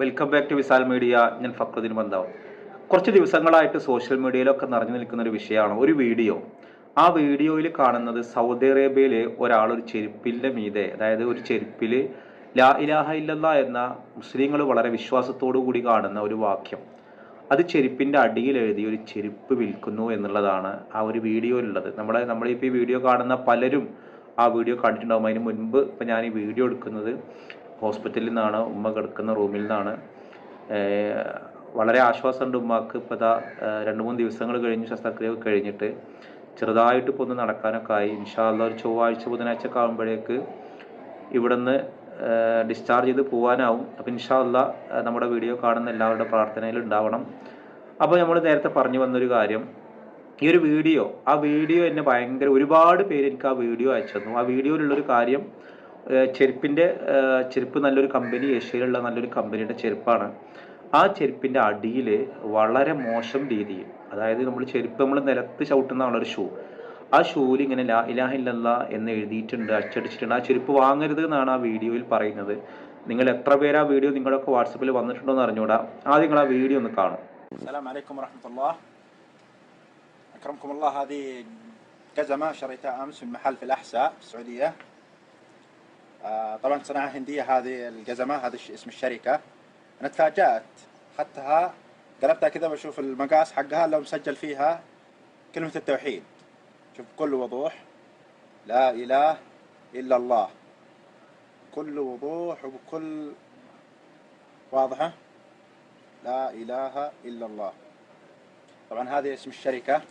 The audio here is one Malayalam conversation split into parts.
Welcome back to Vishal media ഞാൻ ഫക്രുദ്ദീൻ ബന്ധാവ് കുറച്ച് ദിവസങ്ങളായിട്ട് സോഷ്യൽ മീഡിയയിലൊക്കെ നിറഞ്ഞു നിൽക്കുന്ന ഒരു വിഷയമാണ് ഒരു വീഡിയോ ആ വീഡിയോയിൽ കാണുന്നത് സൗദി അറേബ്യയിലെ ഒരാൾ ഒരു ചെരുപ്പിന്റെ മീതെ അതായത് ഒരു ചെരുപ്പിൽ ലാ ഇലാഹ ഇല്ലല്ല എന്ന മുസ്ലിങ്ങൾ വളരെ വിശ്വാസത്തോടു കൂടി കാണുന്ന ഒരു വാക്യം. അത് ചെരുപ്പിന്റെ അടിയിൽ എഴുതി ഒരു ചെരുപ്പ് വിൽക്കുന്നു എന്നുള്ളതാണ് ആ ഒരു വീഡിയോയിലുള്ളത് നമ്മുടെ നമ്മളിപ്പോൾ ഈ വീഡിയോ കാണുന്ന പലരും ആ വീഡിയോ കണ്ടിട്ടുണ്ടാകും അതിന് മുൻപ് ഇപ്പം ഞാൻ ഈ വീഡിയോ എടുക്കുന്നത് ഹോസ്പിറ്റലിൽ നിന്നാണ് ഉമ്മ കിടക്കുന്ന റൂമിൽ നിന്നാണ്. വളരെ ആശ്വാസമുണ്ട് ഉമ്മക്ക് ഇപ്പോൾ ഇതാ രണ്ട് മൂന്ന് ദിവസങ്ങൾ കഴിഞ്ഞ് ശസ്ത്രക്രിയ കഴിഞ്ഞിട്ട്. ചെറുതായിട്ട് ഇപ്പോൾ ഒന്ന് നടക്കാനൊക്കെ ആയി. ഇൻഷാല്ല ഒരു ചൊവ്വാഴ്ച ബുധനാഴ്ച ഒക്കെ ആകുമ്പോഴേക്ക് ഇവിടുന്ന് ഡിസ്ചാർജ് ചെയ്ത് പോകാനാവും അപ്പോൾ ഇൻഷാല്ല നമ്മുടെ വീഡിയോ കാണുന്ന എല്ലാവരുടെ പ്രാർത്ഥനയിൽ ഉണ്ടാവണം. അപ്പോൾ നമ്മൾ നേരത്തെ പറഞ്ഞു വന്നൊരു കാര്യം. ഈ ഒരു വീഡിയോ ആ വീഡിയോ എന്നെ ഭയങ്കര ഒരുപാട് പേര് എനിക്ക് ആ വീഡിയോ അയച്ചു തന്നു. ആ വീഡിയോയിലുള്ളൊരു കാര്യം ചെരുപ്പിൻ്റെ ഏഹ് ചെരുപ്പ് നല്ലൊരു കമ്പനി ഏഷ്യയിലുള്ള നല്ലൊരു കമ്പനിയുടെ ചെരുപ്പാണ് ആ ചെരുപ്പിൻ്റെ അടിയിൽ വളരെ മോശം രീതിയിൽ അതായത് നമ്മൾ ചെരുപ്പ് നമ്മൾ നിലത്ത് ചവിട്ടുന്നതാണ് ഒരു ഷൂ ആ ഷൂവിൽ ഇങ്ങനെ ലാ ഇലാഹ ഇല്ലല്ല എന്ന് എഴുതിയിട്ടുണ്ട് അച്ചടിച്ചിട്ടുണ്ട് ആ ചെരുപ്പ് വാങ്ങരുത് എന്നാണ് ആ വീഡിയോയിൽ പറയുന്നത് നിങ്ങൾ എത്ര പേര് ആ വീഡിയോ നിങ്ങളൊക്കെ വാട്സപ്പിൽ വന്നിട്ടുണ്ടോ എന്ന് അറിഞ്ഞൂടാ ആദ്യം നിങ്ങൾ ആ വീഡിയോ ഒന്ന് കാണും السلام عليكم ورحمة الله أكرمكم الله هذه جزمة شريتها أمس في محل في الأحساء في السعودية آه، طبعا صناعة هندية هذه الجزمة هذا اسم الشركة. أنا تفاجأت أخذتها قلبتها كذا بشوف المقاس حقها لو مسجل فيها كلمة التوحيد. شوف بكل وضوح لا إله إلا الله. بكل وضوح وبكل واضحة. لا إله إلا الله. طبعا هذه اسم الشركة.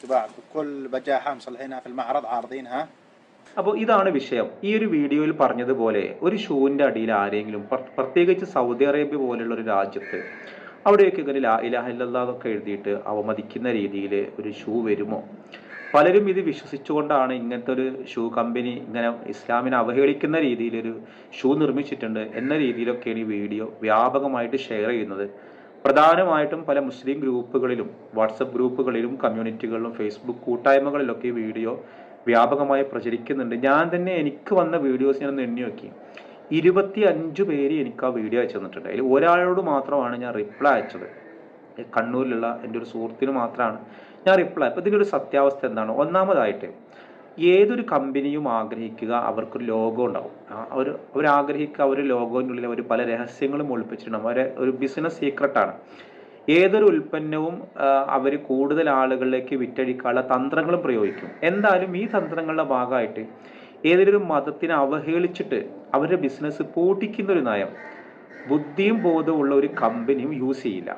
تباع بكل بجاحة مصلحينها في المعرض عارضينها അപ്പോൾ ഇതാണ് വിഷയം ഈ ഒരു വീഡിയോയിൽ പറഞ്ഞതുപോലെ ഒരു ഷൂവിൻ്റെ അടിയിൽ ആരെങ്കിലും പ്ര- പ്രത്യേകിച്ച് സൗദി അറേബ്യ പോലുള്ള ഒരു രാജ്യത്ത് അവിടെയൊക്കെ ഇങ്ങനെ ലാ ഇലാഹ ഇല്ലല്ലാഹ് എന്നൊക്കെ എഴുതിയിട്ട് അവമതിക്കുന്ന രീതിയിൽ ഒരു ഷൂ വരുമോ പലരും ഇത് വിശ്വസിച്ചുകൊണ്ടാണ് ഇങ്ങനത്തെ ഒരു ഷൂ കമ്പനി ഇങ്ങനെ ഇസ്ലാമിനെ അവഹേളിക്കുന്ന രീതിയിലൊരു ഷൂ നിർമ്മിച്ചിട്ടുണ്ട് എന്ന രീതിയിലൊക്കെയാണ് ഈ വീഡിയോ വ്യാപകമായിട്ട് ഷെയർ ചെയ്യുന്നത് പ്രധാനമായിട്ടും പല മുസ്ലിം ഗ്രൂപ്പുകളിലും വാട്സപ്പ് ഗ്രൂപ്പുകളിലും കമ്മ്യൂണിറ്റികളിലും ഫേസ്ബുക്ക് കൂട്ടായ്മകളിലൊക്കെ ഈ വീഡിയോ വ്യാപകമായി പ്രചരിക്കുന്നുണ്ട്. ഞാൻ തന്നെ എനിക്ക് വന്ന വീഡിയോസ് ഞാൻ എണ്ണി നോക്കി. ഇരുപത്തി അഞ്ച് പേര് എനിക്ക് ആ വീഡിയോ അയച്ചു തന്നിട്ടുണ്ട്. അതിൽ ഒരാളോട് മാത്രമാണ് ഞാൻ റിപ്ലൈ അയച്ചത്. കണ്ണൂരിലുള്ള എന്റെ ഒരു സുഹൃത്തിന് മാത്രമാണ് ഞാൻ റിപ്ലൈ അപ്പോൾ ഇതിന്റെ ഒരു സത്യാവസ്ഥ എന്താണ്? ഒന്നാമതായിട്ട് ഏതൊരു കമ്പനിയും ആഗ്രഹിക്കുക അവർക്കൊരു ലോഗോ ഉണ്ടാവും. അവർ ആഗ്രഹിക്കുക അവർ ഉള്ളിൽ അവർ പല രഹസ്യങ്ങളും ഒളിപ്പിച്ചിട്ടുണ്ടാവും. അവരെ ഒരു ബിസിനസ് സീക്രട്ടാണ് ഏതൊരു ഉൽപ്പന്നവും അവർ കൂടുതൽ ആളുകളിലേക്ക് വിറ്റഴിക്കാനുള്ള തന്ത്രങ്ങളും പ്രയോഗിക്കും. എന്തായാലും ഈ തന്ത്രങ്ങളുടെ ഭാഗമായിട്ട് ഏതൊരു മതത്തിനെ അവഹേളിച്ചിട്ട് അവരുടെ ബിസിനസ് പൂട്ടിക്കുന്ന ഒരു നയം ബുദ്ധിയും ബോധവും ഉള്ള ഒരു കമ്പനിയും യൂസ് ചെയ്യില്ല.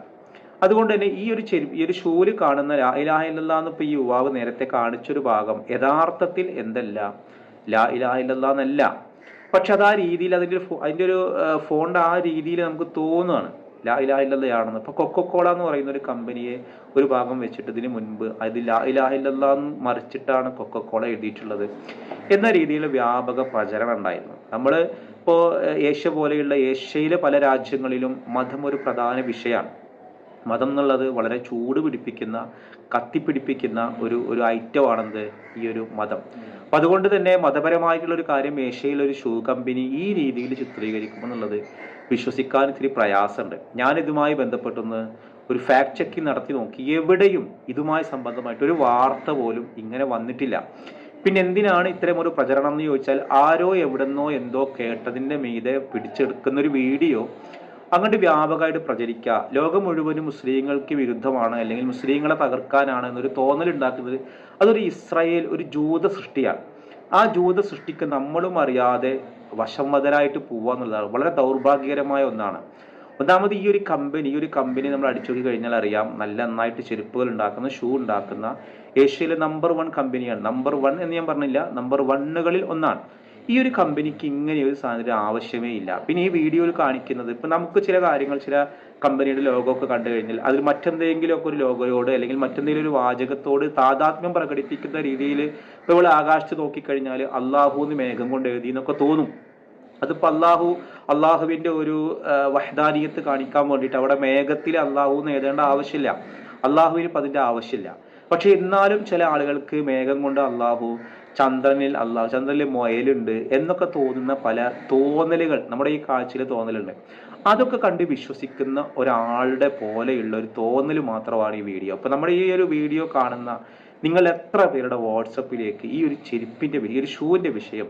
അതുകൊണ്ട് തന്നെ ഈ ഒരു ചെരു ഈ ഒരു ഷൂൽ കാണുന്ന ലാ ഇലാഹ ഇല്ലല്ലാഹ് എന്ന് ഇപ്പൊ ഈ യുവാവ് നേരത്തെ കാണിച്ചൊരു ഭാഗം യഥാർത്ഥത്തിൽ എന്തല്ല? ലാ ഇലാഹ ഇല്ലല്ലാഹ് എന്നല്ല. പക്ഷെ അത് ആ രീതിയിൽ അതിന്റെ ഒരു അതിന്റെ ഒരു ഫോണ്ട് ആ രീതിയിൽ നമുക്ക് തോന്നുകയാണ് ലാ ഇലാഹ ഇല്ലല്ലയാണെന്ന്. ഇപ്പൊ കൊക്കോക്കോള എന്ന് പറയുന്ന ഒരു കമ്പനിയെ ഒരു ഭാഗം വെച്ചിട്ട് ഇതിന് മുൻപ് അത് ലാ ഇലാഹ ഇല്ലല്ലാഹ് എന്ന് മറിച്ചിട്ടാണ് കൊക്കോക്കോള എഴുതിയിട്ടുള്ളത് എന്ന രീതിയിൽ വ്യാപക പ്രചരണം ഉണ്ടായിരുന്നു. നമ്മൾ ഇപ്പോൾ ഏഷ്യ പോലെയുള്ള ഏഷ്യയിലെ പല രാജ്യങ്ങളിലും മതം ഒരു പ്രധാന വിഷയമാണ്. മതം എന്നുള്ളത് വളരെ ചൂട് പിടിപ്പിക്കുന്ന കത്തിപ്പിടിപ്പിക്കുന്ന ഒരു ഒരു ഐറ്റമാണെന്ത് ഈ ഒരു മതം. അപ്പം അതുകൊണ്ട് തന്നെ മതപരമായിട്ടുള്ള ഒരു കാര്യം ഏഷ്യയിൽ ഒരു ഷൂ കമ്പനി ഈ രീതിയിൽ ചിത്രീകരിക്കും എന്നുള്ളത് വിശ്വസിക്കാൻ ഇത്തിരി പ്രയാസമുണ്ട്. ഞാൻ ഇതുമായി ബന്ധപ്പെട്ടൊന്ന് ഒരു ഫാക്ട് ചെക്കിംഗ് നടത്തി നോക്കി. എവിടെയും ഇതുമായി സംബന്ധമായിട്ട് ഒരു വാർത്ത പോലും ഇങ്ങനെ വന്നിട്ടില്ല. പിന്നെ എന്തിനാണ് ഇത്തരം ഒരു പ്രചരണം എന്ന് ചോദിച്ചാൽ ആരോ എവിടെന്നോ എന്തോ കേട്ടതിന്റെ മീതെ പിടിച്ചെടുക്കുന്ന ഒരു വീഡിയോ അങ്ങോട്ട് വ്യാപകമായിട്ട് പ്രചരിക്കുക. ലോകം മുഴുവനും മുസ്ലിങ്ങൾക്ക് വിരുദ്ധമാണ് അല്ലെങ്കിൽ മുസ്ലിങ്ങളെ തകർക്കാനാണ് എന്നൊരു തോന്നൽ ഉണ്ടാക്കുന്നത് അതൊരു ഇസ്രായേൽ ഒരു ജൂത സൃഷ്ടിയാണ്. ആ ജൂത സൃഷ്ടിക്ക് നമ്മളും അറിയാതെ വശംവതരായിട്ട് പോവുക എന്നുള്ളതാണ്. വളരെ ദൗർഭാഗ്യകരമായ ഒന്നാണ്. ഒന്നാമത് ഈ ഒരു കമ്പനി ഈ ഒരു കമ്പനി നമ്മൾ അടിച്ചു നോക്കി കഴിഞ്ഞാൽ അറിയാം നല്ല നന്നായിട്ട് ചെരുപ്പുകൾ ഉണ്ടാക്കുന്ന ഷൂ ഉണ്ടാക്കുന്ന ഏഷ്യയിലെ നമ്പർ വൺ കമ്പനിയാണ്. നമ്പർ വൺ എന്ന് ഞാൻ പറഞ്ഞില്ല നമ്പർ വണ്ണുകളിൽ ഒന്നാണ്. ഈ ഒരു കമ്പനിക്ക് ഇങ്ങനെ ഒരു സാധനത്തിന് ആവശ്യമേ ഇല്ല. പിന്നെ ഈ വീഡിയോയിൽ കാണിക്കുന്നത് ഇപ്പൊ നമുക്ക് ചില കാര്യങ്ങൾ ചില കമ്പനിയുടെ ലോഗോ ഒക്കെ കണ്ടു കഴിഞ്ഞാൽ അതിൽ മറ്റെന്തെങ്കിലും ഒക്കെ ഒരു ലോഗോയോട് അല്ലെങ്കിൽ മറ്റെന്തെങ്കിലും ഒരു വാചകത്തോട് താതാത്മ്യം പ്രകടിപ്പിക്കുന്ന രീതിയിൽ ഇപ്പോൾ ഇവിടെ ആകാശത്ത് നോക്കിക്കഴിഞ്ഞാൽ അള്ളാഹു എന്ന് മേഘം കൊണ്ട് എഴുതി എന്നൊക്കെ തോന്നും. അതിപ്പോ അള്ളാഹു അള്ളാഹുവിന്റെ ഒരു വഹദാനീയത്ത് കാണിക്കാൻ വേണ്ടിയിട്ട് അവിടെ മേഘത്തിൽ അള്ളാഹു എന്ന് എഴുതേണ്ട ആവശ്യമില്ല. അള്ളാഹുവിന് ഇപ്പം അതിന്റെ ആവശ്യമില്ല. പക്ഷെ എന്നാലും ചില ആളുകൾക്ക് മേഘം കൊണ്ട് അള്ളാഹു ചന്ദ്രനിൽ അള്ളാഹു ചന്ദ്രനിൽ മൊയലുണ്ട് എന്നൊക്കെ തോന്നുന്ന പല തോന്നലുകൾ നമ്മുടെ ഈ കാഴ്ചയിൽ തോന്നലുണ്ട്. അതൊക്കെ കണ്ട് വിശ്വസിക്കുന്ന ഒരാളുടെ പോലെയുള്ള ഒരു തോന്നൽ മാത്രമാണ് ഈ വീഡിയോ. അപ്പൊ നമ്മുടെ ഈ ഒരു വീഡിയോ കാണുന്ന നിങ്ങൾ എത്ര പേരുടെ വാട്സപ്പിലേക്ക് ഈ ഒരു ചെരുപ്പിന്റെ ഈ ഒരു ഷൂവിന്റെ വിഷയം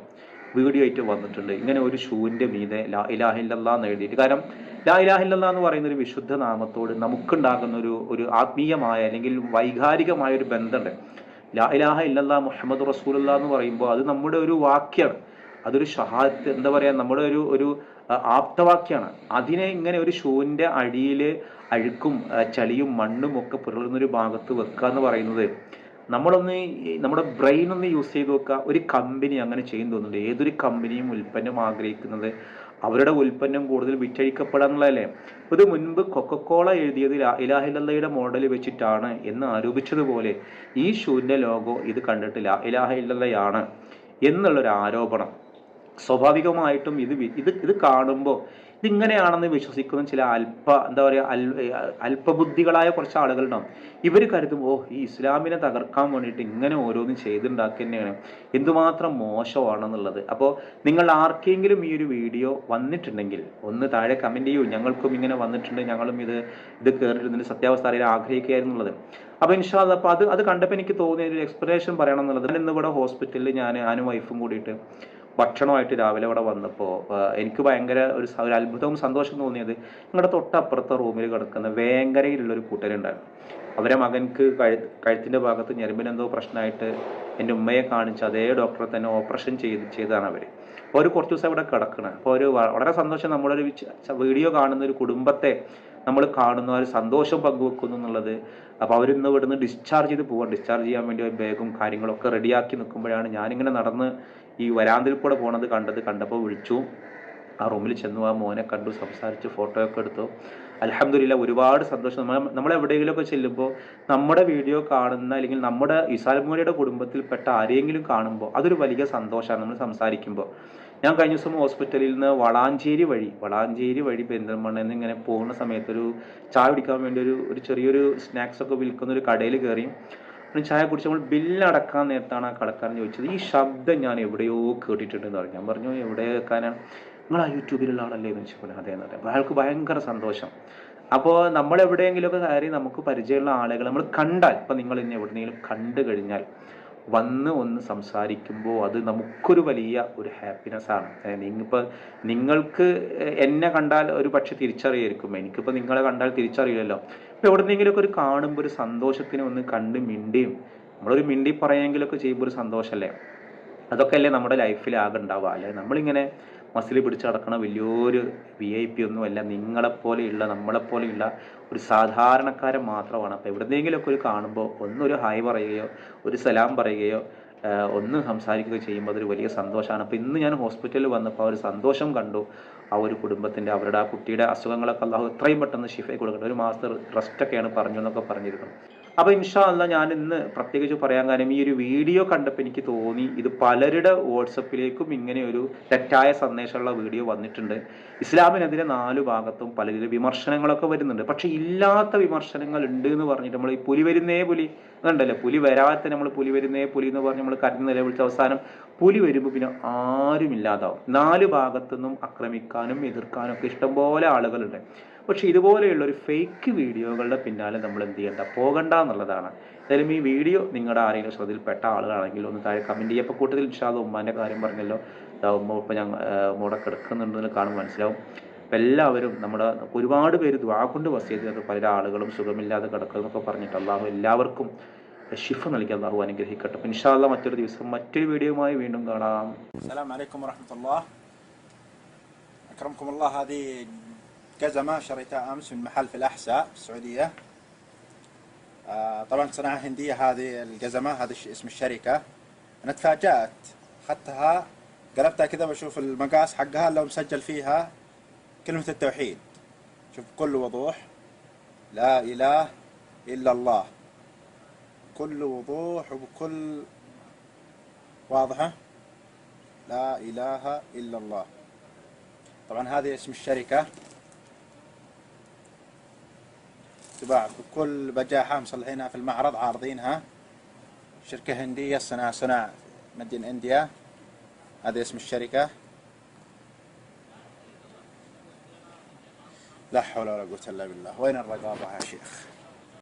വീഡിയോ ആയിട്ട് വന്നിട്ടുണ്ട്. ഇങ്ങനെ ഒരു ഷൂവിന്റെ മീതെ ലാ ഇലാഹില്ലല്ലാ എന്ന് എഴുതിയിട്ട് കാരണം ലാ ഇലാഹില്ലല്ലാ എന്ന് പറയുന്ന ഒരു വിശുദ്ധ നാമത്തോട് നമുക്കുണ്ടാകുന്ന ഒരു ഒരു ആത്മീയമായ അല്ലെങ്കിൽ വൈകാരികമായ ഒരു ബന്ധമുണ്ട്. ലാ ഇലാഹ ഇല്ലല്ലാ മുഹമ്മദ് റസൂലുള്ള എന്ന് പറയുമ്പോൾ അത് നമ്മുടെ ഒരു വാക്യാണ്. അതൊരു ഷഹാദത്ത് എന്താ പറയാ നമ്മുടെ ഒരു ഒരു ആപ്തവാക്യാണ്. അതിനെ ഇങ്ങനെ ഒരു ഷൂവിന്റെ അടിയിൽ അഴുക്കും ചളിയും മണ്ണും ഒക്കെ പുരളുന്ന ഒരു ഭാഗത്ത് വെക്കുക എന്ന് പറയുന്നത് നമ്മളൊന്ന് നമ്മുടെ ബ്രെയിൻ ഒന്ന് യൂസ് ചെയ്ത് നോക്കുക. ഒരു കമ്പനി അങ്ങനെ ചെയ്യും തോന്നുന്നുണ്ട്. ഏതൊരു കമ്പനിയും ഉൽപ്പന്നം ആഗ്രഹിക്കുന്നത് അവരുടെ ഉൽപ്പന്നം കൂടുതൽ വിറ്റഴിക്കപ്പെടാന്നുള്ളതല്ലേ ഇത് മുൻപ് കൊക്കക്കോള എഴുതിയത് ഇലാഹില്ലയുടെ മോഡൽ വെച്ചിട്ടാണ് എന്ന് ആരോപിച്ചതുപോലെ ഈ ഷൂവിന്റെ ലോഗോ ഇത് കണ്ടിട്ടില്ല. ഇലാഹില്ലയാണ് എന്നുള്ളൊരു ആരോപണം. സ്വാഭാവികമായിട്ടും ഇത് ഇത് ഇത് കാണുമ്പോൾ ഇതിങ്ങനെയാണെന്ന് വിശ്വസിക്കുന്ന ചില അല്പ എന്താ പറയുക അല്പ അല്പബുദ്ധികളായ കുറച്ച് ആളുകളുണ്ടാവും. ഇവർ കരുതും ഓ ഈ ഇസ്ലാമിനെ തകർക്കാൻ വേണ്ടിയിട്ട് ഇങ്ങനെ ഓരോന്നും ചെയ്തുണ്ടാക്കുന്നതാണ് എന്തുമാത്രം മോശമാണെന്നുള്ളത്. അപ്പോൾ നിങ്ങൾ ആർക്കെങ്കിലും ഈ ഒരു വീഡിയോ വന്നിട്ടുണ്ടെങ്കിൽ ഒന്ന് താഴെ കമന്റ് ചെയ്യൂ. ഞങ്ങൾക്കും ഇങ്ങനെ വന്നിട്ടുണ്ട് ഞങ്ങളും ഇത് ഇത് കയറിയിരുന്നതിന്റെ സത്യാവസ്ഥ അറിയാൻ ആഗ്രഹിക്കുകയായിരുന്നുള്ളത്. അപ്പോൾ ഇൻഷാല്ല അപ്പോൾ അത് അത് കണ്ടപ്പോൾ എനിക്ക് തോന്നിയ ഒരു എക്സ്പ്ലനേഷൻ പറയണം എന്നുള്ളത്. ഇന്നിവിടെ ഹോസ്പിറ്റലിൽ ഞാൻ ആനും വൈഫും കൂടിയിട്ട് ഭക്ഷണമായിട്ട് രാവിലെ ഇവിടെ വന്നപ്പോൾ എനിക്ക് ഭയങ്കര ഒരു ഒരു അത്ഭുതവും സന്തോഷം തോന്നിയത് നിങ്ങളുടെ തൊട്ടപ്പുറത്തെ റൂമിൽ കിടക്കുന്ന വേങ്ങരയിലുള്ള ഒരു കൂട്ടരുണ്ടായിരുന്നു. അവരെ മകൻക്ക് കഴു കഴുത്തിന്റെ ഭാഗത്ത് ഞെരുമ്പിനെന്തോ പ്രശ്നമായിട്ട് എന്റെ ഉമ്മയെ കാണിച്ച് അതേ ഡോക്ടറെ തന്നെ ഓപ്പറേഷൻ ചെയ്ത് ചെയ്താണ് അവർ അപ്പോൾ ഒരു കുറച്ച് ദിവസം ഇവിടെ കിടക്കണം. അപ്പോൾ ഒരു വളരെ സന്തോഷം നമ്മളൊരു വീഡിയോ കാണുന്ന ഒരു കുടുംബത്തെ നമ്മൾ കാണുന്നു സന്തോഷം പങ്കുവെക്കുന്നു എന്നുള്ളത്. അപ്പോൾ അവരിന്ന് ഇവിടുന്ന് ഡിസ്ചാർജ് ചെയ്ത് പോകാൻ ഡിസ്ചാർജ് ചെയ്യാൻ വേണ്ടി ബാഗും കാര്യങ്ങളൊക്കെ റെഡിയാക്കി നിൽക്കുമ്പോഴാണ് ഞാനിങ്ങനെ നടന്ന് ഈ വരാന്തിൽ കൂടെ പോണത് കണ്ടത്. കണ്ടപ്പോൾ വിളിച്ചു. ആ റൂമിൽ ചെന്നു. ആ മോനെ കണ്ടു. സംസാരിച്ച്. ഫോട്ടോ ഒക്കെ എടുത്തു. അലഹമില്ല ഒരുപാട് സന്തോഷം. നമ്മൾ നമ്മൾ എവിടെയെങ്കിലുമൊക്കെ ചെല്ലുമ്പോൾ നമ്മുടെ വീഡിയോ കാണുന്ന അല്ലെങ്കിൽ നമ്മുടെ ഇസാൽമോലിയുടെ കുടുംബത്തിൽപ്പെട്ട ആരെങ്കിലും കാണുമ്പോൾ അതൊരു വലിയ സന്തോഷമാണ് നമ്മൾ സംസാരിക്കുമ്പോൾ ഞാൻ കഴിഞ്ഞ ദിവസം ഹോസ്പിറ്റലിൽ നിന്ന് വളാഞ്ചേരി വഴി വളാഞ്ചേരി വഴി പെരിന്തൽമണ്ണയിൽ നിന്ന് ഇങ്ങനെ പോകുന്ന സമയത്ത് ഒരു ചായ കുടിക്കാൻ വേണ്ടി ഒരു ഒരു ചെറിയൊരു സ്നാക്സ് ഒക്കെ വിൽക്കുന്ന ഒരു കടയിൽ കയറി. ചായ കുടിച്ച് നമ്മൾ ബില്ലടക്കാൻ നേരത്താണ് ആ കടക്കാരൻ ചോദിച്ചത്. ഈ ശബ്ദം ഞാൻ എവിടെയോ കേട്ടിട്ടുണ്ടെന്ന് പറഞ്ഞു. ഞാൻ പറഞ്ഞു എവിടെ കേൾക്കാനാണ് നിങ്ങൾ ആ യൂട്യൂബിലുള്ള ആളല്ലേ? എന്ന് വെച്ചപ്പോൾ അതെ എന്ന് പറയാം അയാൾക്ക് ഭയങ്കര സന്തോഷം. അപ്പോൾ നമ്മൾ എവിടെയെങ്കിലുമൊക്കെ കയറി നമുക്ക് പരിചയമുള്ള ആളുകൾ നമ്മൾ കണ്ടാൽ ഇപ്പം നിങ്ങൾ ഇനി എവിടെയെങ്കിലും കണ്ടു കഴിഞ്ഞാൽ വന്ന് ഒന്ന് സംസാരിക്കുമ്പോൾ അത് നമുക്കൊരു വലിയ ഒരു ഹാപ്പിനെസ് ആണ്. നിങ്ങിപ്പോൾ നിങ്ങൾക്ക് എന്നെ കണ്ടാൽ ഒരു പക്ഷെ തിരിച്ചറിയായിരിക്കും. എനിക്കിപ്പോൾ നിങ്ങളെ കണ്ടാൽ തിരിച്ചറിയില്ലല്ലോ. ഇപ്പോൾ എവിടെന്നെങ്കിലുമൊക്കെ ഒരു കാണുമ്പോൾ ഒരു സന്തോഷത്തിന് ഒന്ന് കണ്ട് മിണ്ടിയും നമ്മളൊരു മിണ്ടി പറയുമെങ്കിലൊക്കെ ചെയ്യുമ്പോൾ ഒരു സന്തോഷമല്ലേ അതൊക്കെ അല്ലേ നമ്മുടെ ലൈഫിൽ ആകെ ഉണ്ടാവുക. അല്ലെ? നമ്മളിങ്ങനെ മസിൽ പിടിച്ച് നടക്കണ വലിയൊരു വി ഐ പി ഒന്നുമല്ല നിങ്ങളെപ്പോലെയുള്ള നമ്മളെപ്പോലെയുള്ള ഒരു സാധാരണക്കാരൻ മാത്രമാണ്. അപ്പോൾ എവിടെന്നെങ്കിലുമൊക്കെ ഒരു കാണുമ്പോൾ ഒന്നൊരു ഹായ് പറയുകയോ ഒരു സലാം പറയുകയോ ഒന്ന് സംസാരിക്കുക ചെയ്യുമ്പോൾ അതൊരു വലിയ സന്തോഷമാണ്. അപ്പോൾ ഇന്ന് ഞാൻ ഹോസ്പിറ്റലിൽ വന്നപ്പോൾ ഒരു സന്തോഷം കണ്ടു. ആ ഒരു കുടുംബത്തിന്റെ അവരുടെ ആ കുട്ടിയുടെ അസുഖങ്ങളൊക്കെ അല്ലാഹു എത്രയും പെട്ടെന്ന് ഷിഫയെ കൊടുക്കട്ടെ. ഒരു മാസത്തെ റെസ്റ്റൊക്കെയാണ് പറഞ്ഞു എന്നൊക്കെ പറഞ്ഞിരുന്നു. അപ്പൊ ഇൻഷാ അല്ല ഞാൻ ഇന്ന് പ്രത്യേകിച്ച് പറയാൻ കാര്യം ഈ ഒരു വീഡിയോ കണ്ടപ്പോൾ എനിക്ക് തോന്നി ഇത് പലരുടെ വാട്സപ്പിലേക്കും ഇങ്ങനെ ഒരു തെറ്റായ സന്ദേശമുള്ള വീഡിയോ വന്നിട്ടുണ്ട്. ഇസ്ലാമിനെതിരെ നാലു ഭാഗത്തും പലരുടെ വിമർശനങ്ങളൊക്കെ വരുന്നുണ്ട്. പക്ഷെ ഇല്ലാത്ത വിമർശനങ്ങൾ ഉണ്ട് എന്ന് പറഞ്ഞിട്ട് നമ്മൾ ഈ പുലി വരുന്നേ പുലി അതുണ്ടല്ലോ. പുലി വരാത്ത നമ്മൾ പുലി വരുന്നേ പുലി എന്ന് പറഞ്ഞ് നമ്മൾ കരഞ്ഞ് നിലവിളിച്ച അവസാനം പുലി വരുമ്പോൾ പിന്നെ ആരും ഇല്ലാതാവും നാല് ഭാഗത്തുനിന്നും ആക്രമിക്കാനും എതിർക്കാനും ഒക്കെ ഇഷ്ടംപോലെ ആളുകളുണ്ട്. പക്ഷേ ഇതുപോലെയുള്ള ഒരു ഫേക്ക് വീഡിയോകളുടെ പിന്നാലെ നമ്മൾ എന്ത് ചെയ്യേണ്ട? പോകണ്ട എന്നുള്ളതാണ്. എന്തായാലും ഈ വീഡിയോ നിങ്ങളുടെ ആരെങ്കിലും ശ്രദ്ധയിൽപ്പെട്ട ആളുകളാണെങ്കിൽ ഒന്ന് താഴെ കമന്റ് ചെയ്യുക. അപ്പോൾ കൂട്ടത്തിൽ ഇഷാദ് ഉമ്മാന്റെ കാര്യം പറഞ്ഞല്ലോ. ഉമ്മ ഇപ്പം ഞാൻ ഉമ്മയുടെ കിടക്കുന്നുണ്ടെന്ന് കാണുമ്പോൾ മനസ്സിലാവും. അപ്പം എല്ലാവരും നമ്മുടെ ഒരുപാട് പേര് ദ്വാ കൊണ്ട് വസിയത് പല ആളുകളും സുഖമില്ലാതെ കിടക്കുന്നൊക്കെ പറഞ്ഞിട്ട് അള്ളാഹു എല്ലാവർക്കും ഷിഫ നൽകി. അള്ളാഹു അനുഗ്രഹിക്കട്ടെ. അപ്പം ഇൻഷാല്ല മറ്റൊരു ദിവസം മറ്റൊരു വീഡിയോയുമായി വീണ്ടും കാണാം. അസ്സലാമലൈക്കും അക്രം അക്രംകുമുള്ള ഹാദി جزمة شريتها أمس من محل في الأحساء في السعودية. آه، طبعا صناعة هندية هذه الجزمة هذا اسم الشركة. أنا تفاجأت. أخذتها قلبتها كذا بشوف المقاس حقها لو مسجل فيها كلمة التوحيد. شوف بكل وضوح. لا إله إلا الله. بكل وضوح وبكل واضحة. لا إله إلا الله. طبعا هذه اسم الشركة. تباع بكل بجاحة مصلحينها في المعرض عارضينها. شركة هندية صناعة صناعة مدين إنديا. هذا اسم الشركة. لا حول ولا قوة إلا بالله. وين الرقابة يا شيخ؟